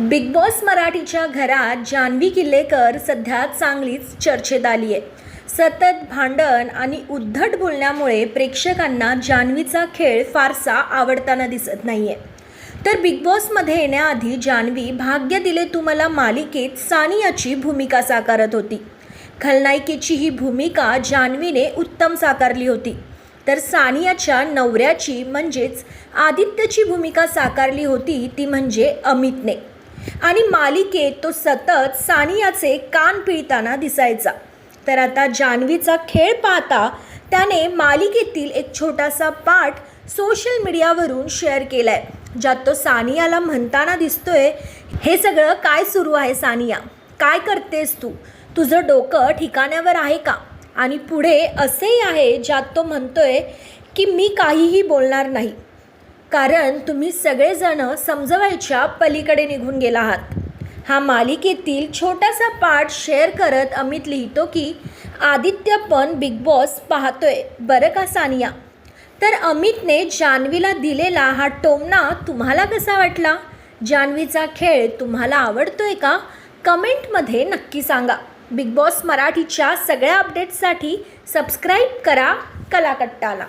Big boss मराठीच्या घरात जान्हवी किल्लेकर सध्या चांगलीच चर्चेत आली आहे सतत भांडण आणि उद्धट बोलण्यामुळे प्रेक्षकांना जान्हवीचा खेळ फारसा आवडताना दिसत नाही आहे तर बिग बॉसमध्ये येण्याआधी जान्हवी भाग्य दिले तुम्हाला मालिकेत सानियाची भूमिका साकारत होती. खलनायिकेची ही भूमिका जान्हवीने उत्तम साकारली होती. तर सानियाच्या नवऱ्याची म्हणजेच आदित्यची भूमिका साकारली होती ती म्हणजे अमितने. आणि मालिकेत तो सतत सानियाचे कान पिळताना दिसायचा. तर आता जान्हवीचा खेळ पाहता त्याने मालिकेतील एक छोटासा पाठ सोशल मीडियावरून शेअर केला आहे ज्यात तो सानियाला म्हणताना दिसतोय हे सगळं काय सुरू आहे सानिया? काय करतेस तू? तुझं डोकं ठिकाण्यावर आहे का? आणि पुढे असेही आहे ज्यात तो म्हणतोय की मी काहीही बोलणार नाही. कारण तुम्ही सगळेजण समजवायच्या पलीकडे निघून गेला आहात. हा मालिकेतील छोटासा पार्ट शेअर करत अमित लिहितो की आदित्य पण बिग बॉस पाहतोय. बरं का सानिया? तर अमितने जान्हवीला दिलेला हा टोमना तुम्हाला कसा वाटला? जान्हवीचा खेळ तुम्हाला आवडतोय का? कमेंटमध्ये नक्की सांगा. बिग बॉस मराठीच्या सगळ्या अपडेट्ससाठी सबस्क्राईब करा कलाकट्टाला.